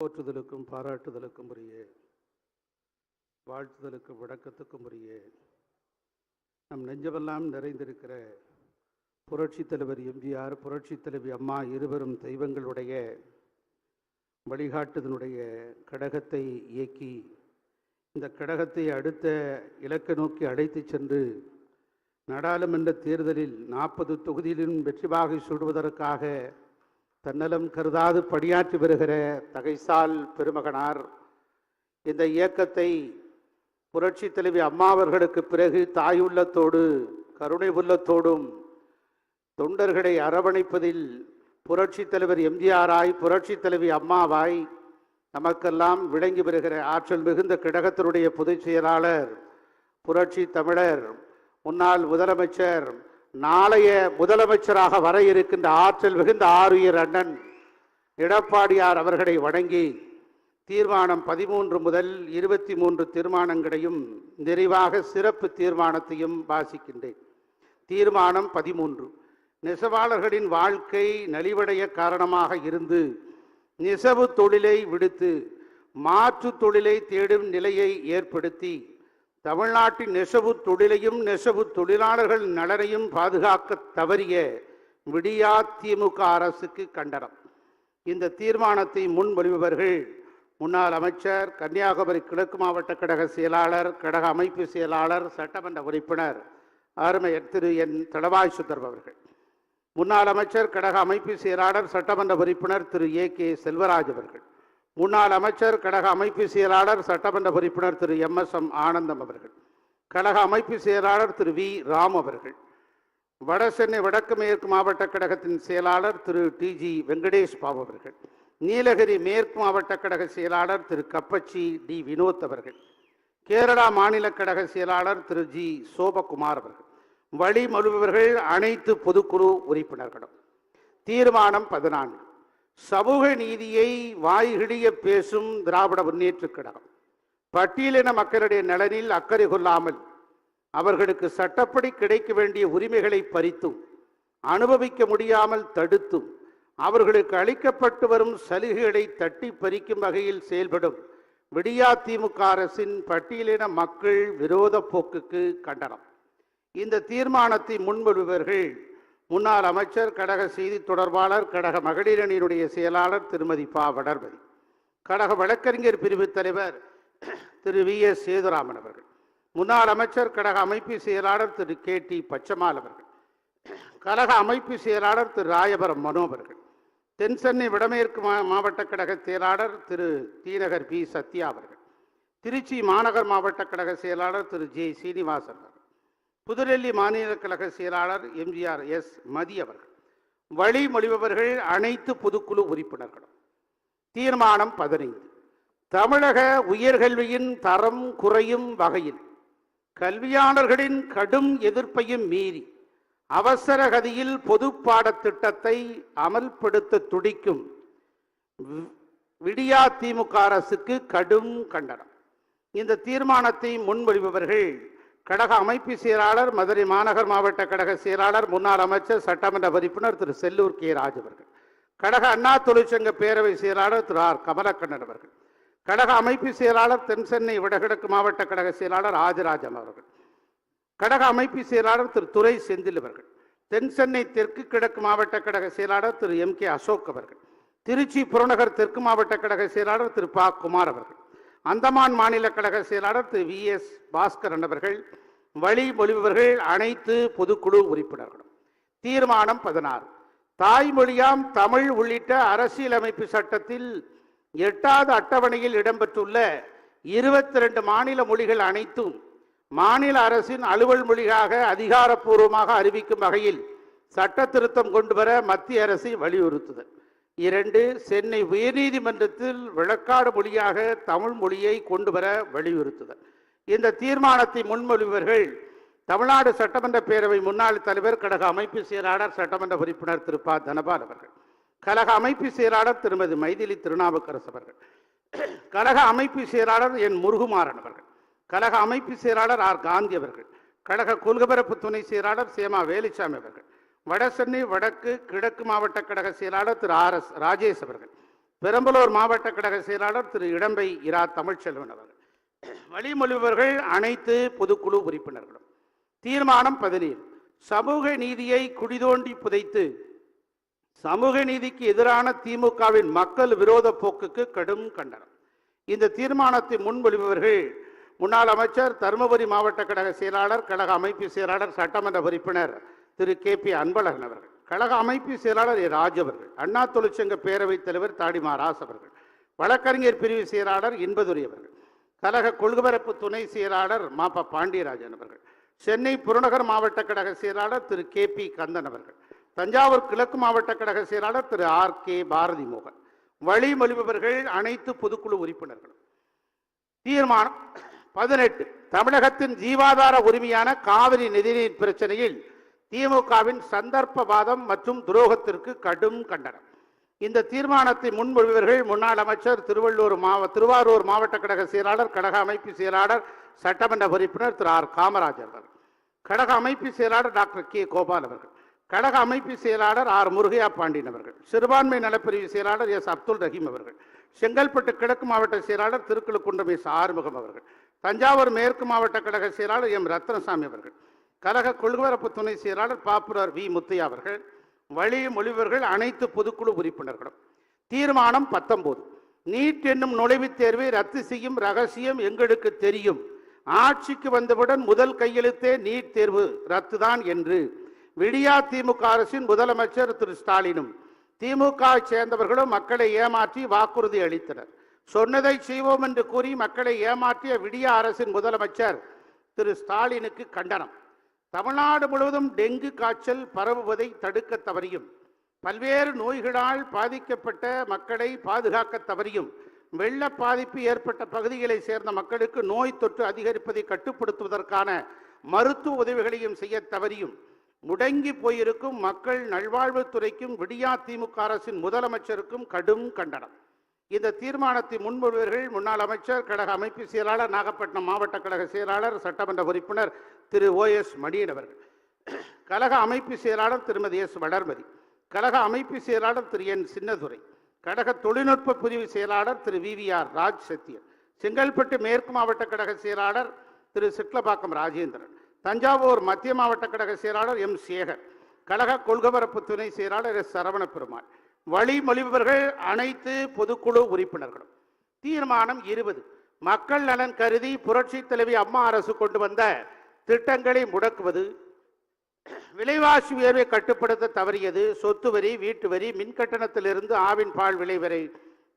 போற்றுதலுக்கும் பாராட்டுதலுக்கும் உரிய வாழ்த்துதலுக்கும் விளக்கத்துக்கும் உரிய நம் நெஞ்சமெல்லாம் நிறைந்திருக்கிற புரட்சித் தலைவர் எம்ஜிஆர் புரட்சித் தலைவி அம்மா இருவரும் தெய்வங்களுடைய வழிகாட்டுதனுடைய கடகத்தை இயக்கி இந்த கடகத்தை அடுத்த இலக்கை நோக்கி அழைத்துச் சென்று நாடாளுமன்ற தேர்தலில் நாற்பது தொகுதியிலும் வெற்றி வாகை சூடுவதற்காக தன்னலம் கருதாது பணியாற்றி வருகிற தகைசால் பெருமகனார். இந்த இயக்கத்தை புரட்சி தலைவி அம்மா அவர்களுக்கு பிறகு தாயுள்ளத்தோடு கருணை உள்ளத்தோடும் தொண்டர்களை அரவணைப்பதில் புரட்சி தலைவர் எம்ஜிஆராய் புரட்சி தலைவி அம்மாவாய் நமக்கெல்லாம் விளங்கி வருகிற ஆற்றல் மிகுந்த கிடகத்தினுடைய பொதுச் செயலாளர் புரட்சி தமிழர் முன்னாள் முதலமைச்சர் நாளைய முதலமைச்சராக வர இருக்கின்ற ஆற்றல் மிகுந்த ஆருயிர் அண்ணன் எடப்பாடியார் அவர்களை வணங்கி தீர்மானம் பதிமூன்று முதல் இருபத்தி மூன்று தீர்மானங்களையும் நிறைவாக சிறப்பு தீர்மானத்தையும் வாசிக்கின்றேன். தீர்மானம் பதிமூன்று. நெசவாளர்களின் வாழ்க்கை நலிவடைய காரணமாக இருந்து நெசவு தொழிலை விடுத்து மாற்று தொழிலை தேடும் நிலையை ஏற்படுத்தி தமிழ்நாட்டின் நெசவு தொழிலையும் நெசவு தொழிலாளர்கள் நலனையும் பாதுகாக்க தவறிய விடியா திமுக அரசுக்கு கண்டனம். இந்த தீர்மானத்தை முன்மொழிபவர்கள் முன்னாள் அமைச்சர் கன்னியாகுமரி கிழக்கு மாவட்ட கழக செயலாளர் கழக அமைப்பு செயலாளர் சட்டமன்ற உறுப்பினர் அருமையர் திரு. என். தளவாய் சுந்தரம் அவர்கள். முன்னாள் அமைச்சர் கழக அமைப்பு செயலாளர் சட்டமன்ற உறுப்பினர் திரு. ஏ. கே. செல்வராஜ் அவர்கள். முன்னாள் அமைச்சர் கழக அமைப்பு செயலாளர் சட்டமன்ற உறுப்பினர் திரு எம். எஸ். எம். ஆனந்தம் அவர்கள் கழக அமைப்பு செயலாளர் திரு வி. ராம் அவர்கள் வட சென்னை வடக்கு மேற்கு மாவட்ட கழகத்தின் செயலாளர் திரு டி. ஜி. வெங்கடேஷ் பாபு அவர்கள் நீலகிரி மேற்கு மாவட்ட கழக செயலாளர் திரு கப்பச்சி டி. வினோத் அவர்கள் கேரளா மாநில கழக செயலாளர் திரு ஜி. சோபகுமார் அவர்கள் வழிமொழிபவர்கள் அனைத்து பொதுக்குழு உறுப்பினர்களும். தீர்மானம் பதினான்கு. சமூக நீதியை வாய்கிழிய பேசும் திராவிட முன்னேற்றக் கழகம் பட்டியலின மக்களுடைய நலனில் அக்கறை கொள்ளாமல் அவர்களுக்கு சட்டப்படி கிடைக்க வேண்டிய உரிமைகளை பறித்தும் அனுபவிக்க முடியாமல் தடுத்தும் அவர்களுக்கு அளிக்கப்பட்டு வரும் சலுகைகளை தட்டி பறிக்கும் வகையில் செயல்படும் விடியா திமுக அரசின் பட்டியலின மக்கள் விரோத போக்குக்கு கண்டனம். இந்த தீர்மானத்தை முன்மொழிபவர்கள் முன்னாள் அமைச்சர் கடக செய்தி தொடர்பாளர் கடக மகளிர் அணியினுடைய செயலாளர் திருமதி பா. வடர்மதி கடக வழக்கறிஞர் பிரிவு தலைவர் திரு வி. எஸ். சேதுராமன் அவர்கள் முன்னாள் அமைச்சர் கடக அமைப்பு செயலாளர் திரு கே. டி. பச்சமால் அவர்கள் கழக அமைப்பு செயலாளர் திரு ராயபுரம் மனோ அவர்கள் தென் சென்னை வடமேற்கு மா- மாவட்ட கழக செயலாளர் திரு தீநகர் பி. சத்யா அவர்கள் திருச்சி மாநகர் மாவட்ட கழக செயலாளர் திரு ஜே. சீனிவாசன் அவர்கள் புதுடெல்லி மாநில கழக செயலாளர் எம்ஜிஆர் எஸ். மதி அவர்கள் வழிமொழிபவர்கள் அனைத்து பொதுக்குழு உறுப்பினர்களும் தீர்மானம் பதினைந்து. தமிழக உயர்கல்வியின் தரம் குறையும் வகையில் கல்வியாளர்களின் கடும் எதிர்ப்பையும் மீறி அவசர கதியில் பொது பாடத்திட்டத்தை அமல்படுத்த துடிக்கும் வி- விடியா திமுக அரசுக்கு கடும் கண்டனம். இந்த தீர்மானத்தை முன்மொழிபவர்கள் கடக அமைப்பு செயலாளர் மதுரை மாநகர் மாவட்ட கழக செயலாளர் முன்னாள் அமைச்சர் சட்டமன்ற உறுப்பினர் திரு செல்லூர் கே ராஜ் அவர்கள் கடக அண்ணா தொழிற்சங்க பேரவை செயலாளர் திரு ஆர். கமலக்கண்ணன் அவர்கள் கடக அமைப்பு செயலாளர் தென் சென்னை வடகிழக்கு மாவட்ட கழக செயலாளர் ஆஜராஜன் அவர்கள் கடக அமைப்பு செயலாளர் திரு துரை செந்தில் அவர்கள் தென் சென்னை தெற்கு கிழக்கு மாவட்ட கழக செயலாளர் திரு எம் கே அசோக் அவர்கள் திருச்சி புறநகர் தெற்கு மாவட்ட கழக செயலாளர் திரு பா. குமார் அவர்கள் அந்தமான் மாநில கழக செயலாளர் திரு வி எஸ் பாஸ்கரன் அவர்கள் வழிமொழிபவர்கள் அனைத்து பொதுக்குழு உறுப்பினர்களும். தீர்மானம் பதினாறு. தாய்மொழியாம் தமிழ் உள்ளிட்ட அரசியலமைப்பு சட்டத்தில் எட்டாவது அட்டவணையில் இடம்பெற்றுள்ள இருபத்தி ரெண்டு மாநில மொழிகள் அனைத்தும் மாநில அரசின் அலுவல் மொழியாக அதிகாரப்பூர்வமாக அறிவிக்கும் வகையில் சட்ட திருத்தம் கொண்டு வர மத்திய அரசை வலியுறுத்துதல். இரண்டு சென்னை உயர்நீதிமன்றத்தில் விளக்காடு மொழியாக தமிழ் மொழியை கொண்டு வர வலியுறுத்துதல். இந்த தீர்மானத்தை முன்மொழிபவர்கள் தமிழ்நாடு சட்டமன்ற பேரவை முன்னாள் தலைவர் கழக அமைப்பு செயலாளர் சட்டமன்ற உறுப்பினர் திரு. ப. தனபால் அவர்கள் கழக அமைப்பு செயலாளர் திருமதி மைதிலி திருநாவுக்கரசு அவர்கள் கழக அமைப்பு செயலாளர் என் முருகுமாறன் அவர்கள் கழக அமைப்பு செயலாளர் ஆர். காந்தி அவர்கள் கழக கொள்கபரப்பு துணை செயலாளர் சேமா வேலுச்சாமி அவர்கள் வடசென்னை வடக்கு கிழக்கு மாவட்ட கழக செயலாளர் திரு ஆர் எஸ் ராஜேஷ் அவர்கள் பெரம்பலூர் மாவட்ட கழக செயலாளர் திரு இடம்பை இரா தமிழ்ச்செல்வன் அவர்கள். வழிமொழிபவர்கள் அனைத்து பொதுக்குழு உறுப்பினர்களும். தீர்மானம் பதினேழு. சமூக நீதியை குடிதோண்டி புதைத்து சமூக நீதிக்கு எதிரான திமுகவின் மக்கள் விரோத போக்குக்கு கடும் கண்டனம். இந்த தீர்மானத்தை முன்மொழிபவர்கள் முன்னாள் அமைச்சர் தருமபுரி மாவட்ட கழக செயலாளர் கழக அமைப்பு செயலாளர் சட்டமன்ற உறுப்பினர் திரு கே பி அன்பழகன் அவர்கள் கழக அமைப்பு செயலாளர் ஏ ராஜ் அவர்கள் அண்ணா தொழிற்சங்க பேரவைத் தலைவர் தாடிமா ராஸ் அவர்கள் வழக்கறிஞர் பிரிவு செயலாளர் இன்பதுரை அவர்கள் கழக கொள்குபரப்பு துணை செயலாளர் மாப்பா பாண்டியராஜன் அவர்கள் சென்னை புறநகர் மாவட்ட கழக செயலாளர் திரு கே பி கந்தன் அவர்கள் தஞ்சாவூர் கிழக்கு மாவட்ட கழக செயலாளர் திரு ஆர் கே பாரதி மோகன் வழிமொழிபவர்கள் அனைத்து பொதுக்குழு உறுப்பினர்களும். தீர்மானம் பதினெட்டு தமிழகத்தின் ஜீவாதார உரிமையான காவிரி நிதிநீர் பிரச்சனையில் திமுகவின் சந்தர்ப்பவாதம் மற்றும் துரோகத்திற்கு கடும் கண்டனம். இந்த தீர்மானத்தை முன்மொழிவர்கள் முன்னாள் அமைச்சர் திருவள்ளூர் மாவ திருவாரூர் மாவட்ட கழக செயலாளர் கழக அமைப்பு செயலாளர் சட்டமன்ற உறுப்பினர் திரு. ஆர். காமராஜர் அவர்கள் கழக அமைப்பு செயலாளர் டாக்டர் கே. கோபால் அவர்கள் கழக அமைப்பு செயலாளர் ஆர். முருகையா பாண்டியன் அவர்கள் சிறுபான்மை நலப்பிரிவு செயலாளர் எஸ். அப்துல் ரஹீம் அவர்கள் செங்கல்பட்டு கிழக்கு மாவட்ட செயலாளர் திருக்குழுக்குன்றம் எஸ். ஆறுமுகம் அவர்கள் தஞ்சாவூர் மேற்கு மாவட்ட கழக செயலாளர் எம். ரத்னசாமி அவர்கள் கழக கொள்குவரப்பு துணை செயலாளர் பாப்புலர் வி. முத்தையா அவர்கள் வழி மொழிவர்கள் அனைத்து பொதுக்குழு உறுப்பினர்களும். தீர்மானம் பத்தொம்போது நீட் என்னும் நுழைவுத் தேர்வை ரத்து செய்யும் ரகசியம் எங்களுக்கு தெரியும். ஆட்சிக்கு வந்தவுடன் முதல் கையெழுத்தே நீட் தேர்வு ரத்து தான் என்று. விடியா திமுக அரசின் முதலமைச்சர் திரு. ஸ்டாலினும் திமுக சேர்ந்தவர்களும் மக்களை ஏமாற்றி வாக்குறுதி அளித்தனர். சொன்னதை செய்வோம் என்று கூறி மக்களை ஏமாற்றிய விடியா அரசின் முதலமைச்சர் திரு. ஸ்டாலினுக்கு கண்டனம். தமிழ்நாடு முழுவதும் டெங்கு காய்ச்சல் பரவுவதை தடுக்க தவறியும் பல்வேறு நோய்களால் பாதிக்கப்பட்ட மக்களை பாதுகாக்க தவறியும் வெள்ள பாதிப்பு ஏற்பட்ட பகுதிகளை சேர்ந்த மக்களுக்கு நோய் தொற்று அதிகரிப்பதை கட்டுப்படுத்துவதற்கான மருத்துவ உதவிகளையும் செய்ய தவறியும் முடங்கி போயிருக்கும் மக்கள் நல்வாழ்வுத்துறைக்கும் விடியா திமுக அரசின் முதலமைச்சருக்கும் கடும் கண்டனம். இந்த தீர்மானத்தை முன்மொழிவர்கள் முன்னாள் அமைச்சர் கழக அமைப்பு செயலாளர் நாகப்பட்டினம் மாவட்ட கழக செயலாளர் சட்டமன்ற உறுப்பினர் திரு ஓ எஸ் மணியன் அவர்கள். கழக அமைப்பு செயலாளர் திருமதி எஸ் வளர்மதி கழக அமைப்பு செயலாளர் திரு என் சின்னதுரை கழக தொழில்நுட்ப பிரிவு செயலாளர் திரு V V R Raj Sathyan Chengalpattu மேற்கு மாவட்ட கழக செயலாளர் திரு சிட்லபாக்கம் ராஜேந்திரன் தஞ்சாவூர் மத்திய மாவட்ட கழக செயலாளர் எம் சேகர் கழக கொள்கவரப்பு துணை செயலாளர் எஸ் சரவண பெருமாள் வழிமொழிபவர்கள் அனைத்து பொதுக்குழு உறுப்பினர்களும். தீர்மானம் இருபது. மக்கள் நலன் கருதி புரட்சி தலைவி அம்மா அரசு கொண்டு வந்த திட்டங்களை முடக்குவது. விலைவாசி உயர்வை கட்டுப்படுத்த தவறியது. சொத்து வரி வீட்டு வரி மின் கட்டணத்திலிருந்து ஆவின் பால் விலை வரை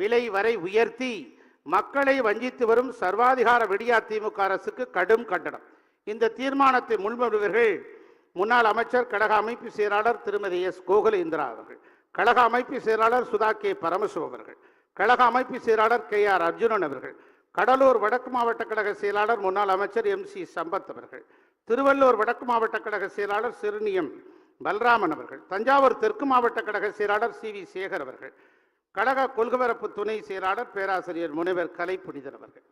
விலை வரை உயர்த்தி மக்களை வஞ்சித்து வரும் சர்வாதிகார விடியா திமுக அரசுக்கு கடும் கண்டனம். இந்த தீர்மானத்தை முன்மொழிவர்கள் முன்னாள் அமைச்சர் கழக அமைப்பு செயலாளர் திருமதி எஸ். கோகுல இந்திரா அவர்கள். கழக அமைப்பு செயலாளர் சுதா கே பரமசிவம் அவர்கள் கழக அமைப்பு செயலாளர் கே ஆர் அர்ஜுனன் அவர்கள் கடலூர் வடக்கு மாவட்ட கழக செயலாளர் முன்னாள் அமைச்சர் எம் சி சம்பத் அவர்கள் திருவள்ளூர் வடக்கு மாவட்ட கழக செயலாளர் சிறுநியம் பல்ராமன் அவர்கள் தஞ்சாவூர் தெற்கு மாவட்ட கழக செயலாளர் சி வி சேகர் அவர்கள் கழக கொள்கவரப்பு துணை செயலாளர் பேராசிரியர் முனைவர் கலை புனிதன் அவர்கள்.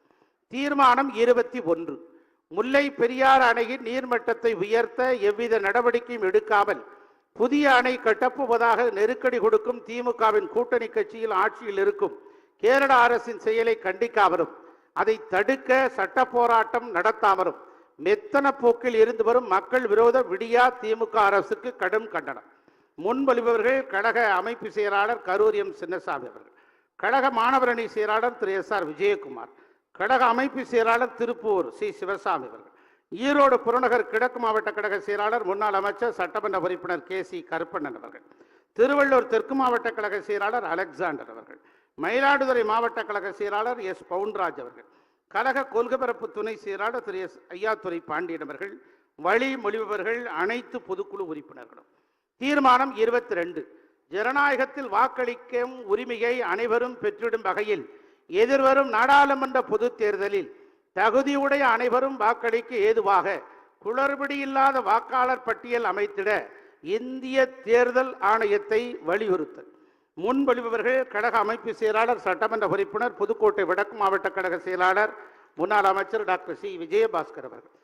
தீர்மானம் இருபத்தி ஒன்று. முல்லை பெரியார் அணையின் நீர்மட்டத்தை உயர்த்த எவ்வித நடவடிக்கையும் எடுக்காமல் புதிய அணை கட்டப்புவதாக நெருக்கடி கொடுக்கும் திமுகவின் கூட்டணி கட்சியில் ஆட்சியில் இருக்கும் கேரள அரசின் செயலை கண்டிக்காமலும் அதை தடுக்க சட்ட போராட்டம் நடத்தாமலும் மெத்தன போக்கில் இருந்து வரும் மக்கள் விரோத விடியா திமுக அரசுக்கு கடும் கண்டனம். முன்மொழிபவர்கள் கழக அமைப்பு செயலாளர் கரூர் எம். சின்னசாமி அவர்கள் கழக மாணவரணி செயலாளர் திரு எஸ். ஆர். விஜயகுமார் கழக அமைப்பு செயலாளர் திருப்பூர் சி. சிவசாமி அவர்கள் ஈரோடு புறநகர் கிழக்கு மாவட்ட கழக செயலாளர் முன்னாள் அமைச்சர் சட்டமன்ற உறுப்பினர் கே சி கருப்பண்ணன் அவர்கள் திருவள்ளூர் தெற்கு மாவட்ட கழக செயலாளர் அலெக்சாண்டர் அவர்கள் மயிலாடுதுறை மாவட்ட கழக செயலாளர் எஸ். பவுன்ராஜ் அவர்கள் கழக கொள்கபரப்பு துணை செயலாளர் திரு. எஸ். ஐயாத்துறை பாண்டியன் அவர்கள் வழி மொழிபவர்கள் அனைத்து பொதுக்குழு உறுப்பினர்களும். தீர்மானம் இருபத்தி ரெண்டு ஜனநாயகத்தில் வாக்களிக்கும் உரிமையை அனைவரும் பெற்றிடும் வகையில் எதிர்வரும் நாடாளுமன்ற பொதுத் தேர்தலில் தகுதியுடைய அனைவரும் வாக்களிக்க ஏதுவாக குளறுபடி இல்லாத வாக்காளர் பட்டியல் அமைத்திட இந்திய தேர்தல் ஆணையத்தை வலியுறுத்தல். முன்மொழிபவர்கள் கழக அமைப்பு செயலாளர் சட்டமன்ற உறுப்பினர் புதுக்கோட்டை வடக்கு மாவட்ட கழக செயலாளர் முன்னாள் அமைச்சர் டாக்டர் சி. விஜயபாஸ்கர் அவர்கள்.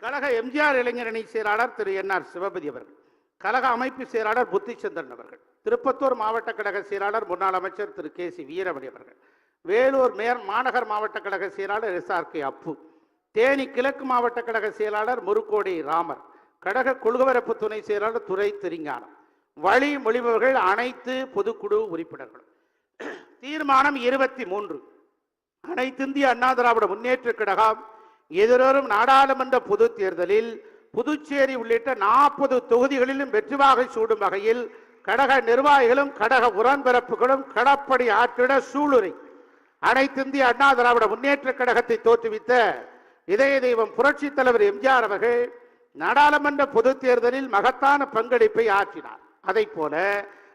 கழக எம்ஜிஆர் இளைஞரணி செயலாளர் திரு. என். ஆர். சிவபதி அவர்கள். கழக அமைப்பு செயலாளர் புத்திச்சந்திரன் அவர்கள். திருப்பத்தூர் மாவட்ட கழக செயலாளர் முன்னாள் அமைச்சர் திரு. கே. சி. வீரமணி அவர்கள். வேலூர் மேயர் மாநகர் மாவட்ட கழக செயலாளர் S R K Appu Theni கிழக்கு மாவட்ட கழக செயலாளர் முருக்கோடி ராமர் கழக கொள்கவரப்பு துணை செயலாளர் துறை திருஞானம் வழி மொழிபவர்கள் அனைத்து பொதுக்குழு உறுப்பினர்களும். தீர்மானம் இருபத்தி மூன்று. அனைத்திந்திய அண்ணா திராவிட முன்னேற்ற கழகம் எதிர்வரும் நாடாளுமன்ற பொதுத் தேர்தலில் புதுச்சேரி உள்ளிட்ட நாற்பது தொகுதிகளிலும் வெற்றிவாக சூடும் வகையில் கடக நிர்வாகிகளும் கடக உரன்பரப்புகளும் கடப்படி ஆற்றிட சூளுரை. அனைத்திந்திய அண்ணா திராவிட முன்னேற்ற கழகத்தை தோற்றுவித்த இதய தெய்வம் புரட்சித் தலைவர் எம்ஜிஆர் அவர்கள் நாடாளுமன்ற பொதுத் தேர்தலில் மகத்தான பங்களிப்பை ஆற்றினார். அதைப் போல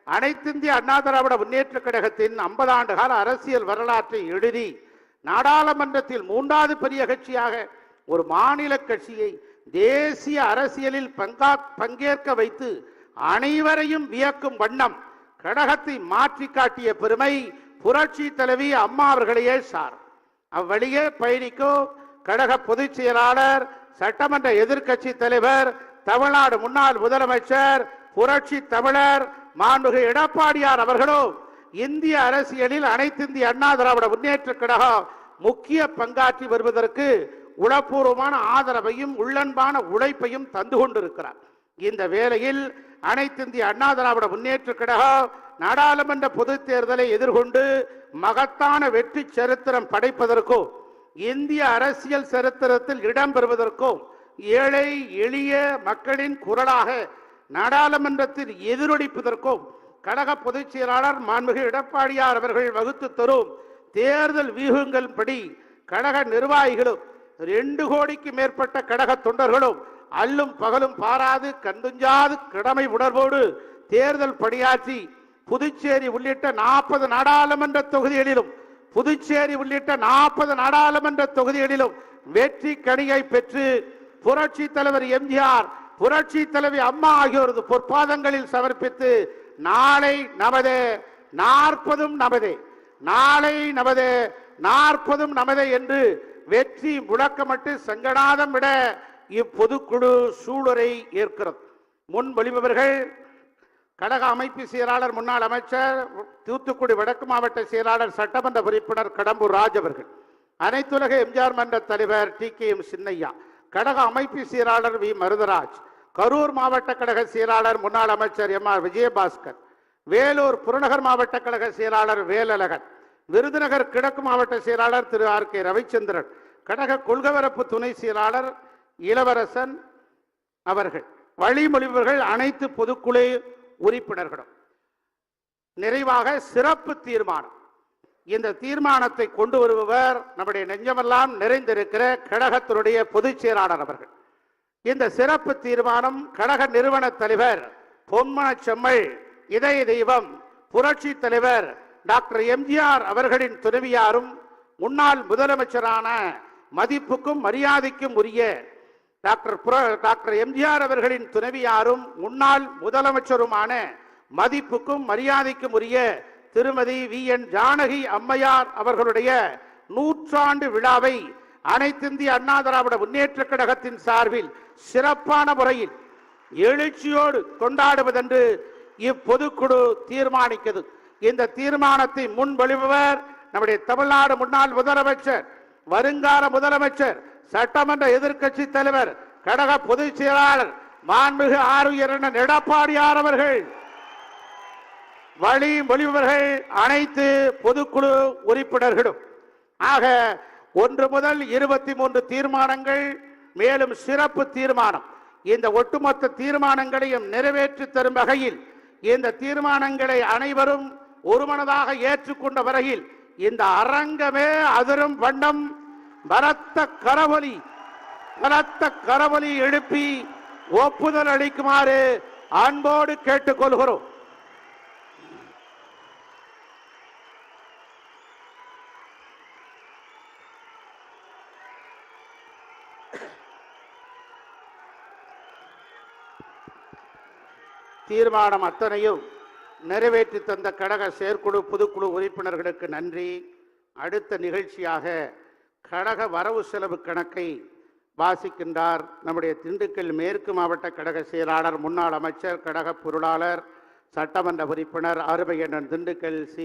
அனைத்திந்திய அண்ணா திராவிட முன்னேற்ற கழகத்தின் 50 ஆண்டு கால அரசியல் வரலாற்றை எழுதி நாடாளுமன்றத்தில் மூன்றாவது பெரிய கட்சியாக ஒரு மாநில கட்சியை தேசிய அரசியலில் பங்கா பங்கேற்க வைத்து அனைவரையும் வியக்கும் வண்ணம் கழகத்தை மாற்றி காட்டிய பெருமை புரட்சி தலைவி அம்மா அவர்களையே சார். அவ்வழியே பயணிக்கும் கழக பொதுச் செயலாளர் சட்டமன்ற எதிர்க்கட்சி தலைவர் தமிழ்நாடு முன்னாள் முதலமைச்சர் புரட்சி தமிழர் மாண்புகு எடப்பாடியார் அவர்களும் இந்திய அரசியலில் அனைத்திந்திய அண்ணா திராவிட முன்னேற்ற கழகம் முக்கிய பங்காற்றி வருவதற்கு உளப்பூர்வமான ஆதரவையும் உள்ளன்பான உழைப்பையும் தந்து கொண்டிருக்கிறார். இந்த வேளையில் அனைத்திந்திய அண்ணா திராவிட முன்னேற்ற கழகம் நாடாளுமன்ற பொதுத் தேர்தலை எதிர்கொண்டு மகத்தான வெற்றி சரித்திரம் படைப்பதற்கும் இந்திய அரசியல் சரித்திரத்தில் இடம் பெறுவதற்கும் ஏழை எளிய மக்களின் குரலாக நாடாளுமன்றத்தில் எதிரொலிப்பதற்கும் கழக பொதுச் செயலாளர் மாண்புகு எடப்பாடியார் அவர்கள் வகுத்து தரும் தேர்தல் வியூகங்கள் படி கழக நிர்வாகிகளும் ரெண்டு கோடிக்கு மேற்பட்ட கழக தொண்டர்களும் அல்லும் பகலும் பாராது கண்டுஞ்சாது கடமை உணர்வோடு தேர்தல் பணியாற்றி புதுச்சேரி உள்ளிட்ட நாற்பது நாடாளுமன்ற தொகுதிகளிலும் புதுச்சேரி உள்ளிட்ட நாற்பது நாடாளுமன்ற தொகுதிகளிலும் வெற்றி கணியை பெற்று புரட்சி தலைவர் எம்ஜிஆர் புரட்சி தலைவி அம்மா ஆகியோரது பொற்பாதங்களில் சமர்ப்பித்து நாளை நமது நாற்பதும் நமதே நாளை நமது நாற்பதும் நமதே என்று வெற்றி முழக்கமிட்டு சங்கடாதம் விட இப்பொதுக்குழு சூழலை ஏற்கிறது. முன் வழிபவர்கள் கழக அமைப்பு செயலாளர் முன்னாள் அமைச்சர் தூத்துக்குடி வடக்கு மாவட்ட செயலாளர் சட்டமன்ற உறுப்பினர் கடம்பூர் ராஜ் அவர்கள். அனைத்துலக எம்ஜிஆர் மன்ற தலைவர் டி. கே. எம். சின்னையா கழக அமைப்பு செயலாளர் வி. மருதராஜ் கரூர் மாவட்ட கழக செயலாளர் முன்னாள் அமைச்சர் எம். ஆர். விஜயபாஸ்கர் வேலூர் புறநகர் மாவட்ட கழக செயலாளர் வேலழகன் விருதுநகர் கிழக்கு மாவட்ட செயலாளர் திரு. ஆர். கே. ரவிச்சந்திரன் கழக கொள்கவரப்பு துணை செயலாளர் இளவரசன் அவர்கள் வழிமொழிவர்கள் அனைத்து பொதுக்குழு உறுப்பினர்களும். நிறைவாக சிறப்பு தீர்மானம். இந்த தீர்மானத்தை கொண்டு வருபவர் நம்முடைய நெஞ்சமெல்லாம் நிறைந்திருக்கிற கழகத்தினுடைய பொதுச் செயலாளர் அவர்கள். இந்த சிறப்பு தீர்மானம் கழக நிறுவன தலைவர் பொன்மன செம்மல் இதய தெய்வம் புரட்சி தலைவர் டாக்டர் எம்ஜிஆர் அவர்களின் துணைவியாரும் முன்னாள் முதலமைச்சரான மதிப்புக்கும் மரியாதைக்கும் உரிய டாக்டர் புர- டாக்டர் எம்ஜிஆர் அவர்களின் துணைவியாரும் முன்னாள் முதலமைச்சருமான மதிப்புக்கும் மரியாதைக்கும் உரிய திருமதி வி. என். ஜானகி அம்மையார் அவர்களுடைய நூற்றாண்டு விழாவை அனைத்திந்திய அண்ணா திராவிட முன்னேற்ற கழகத்தின் சார்பில் சிறப்பான முறையில் எழுச்சியோடு கொண்டாடுவதென்று இப்பொதுக்குழு தீர்மானிக்கிறது. இந்த தீர்மானத்தை முன்வழிபவர் நம்முடைய தமிழ்நாடு முன்னாள் முதலமைச்சர் வருங்கால முதலமைச்சர் சட்டமன்ற எதிர்க்கட்சி தலைவர் கடக பொதுச் செயலாளர் மாண்புமிகு ஆறுயர் எடப்பாடியார் அவர்கள். வழி மொழிபவர்கள் அனைத்து பொதுக்குழு உறுப்பினர்களும். ஆக ஒன்று முதல் இருபத்தி மூன்று தீர்மானங்கள் மேலும் சிறப்பு தீர்மானம். இந்த ஒட்டுமொத்த தீர்மானங்களையும் நிறைவேற்றி தரும் வகையில் இந்த தீர்மானங்களை அனைவரும் ஒருமனதாக ஏற்றுக்கொண்ட வரையில் இந்த அரங்கமே அதிரும் வண்ணம் பலத்த கரவொலி பலத்த கரவொலி எழுப்பி ஒப்புதல் அளிக்குமாறு அன்போடு கேட்டுக்கொள்கிறோம். தீர்மானம் அத்தனையும் நிறைவேற்றி தந்த கழக செயற்குழு பொதுக்குழு உறுப்பினர்களுக்கு நன்றி. அடுத்த நிகழ்ச்சியாக கழக வரவு செலவு கணக்கை வாசிக்கின்றார் நம்முடைய திண்டுக்கல் மேற்கு மாவட்ட கழக செயலாளர் முன்னாள் அமைச்சர் கழக பொருளாளர் சட்டமன்ற உறுப்பினர் அருமையண்ணன் திண்டுக்கல் சி.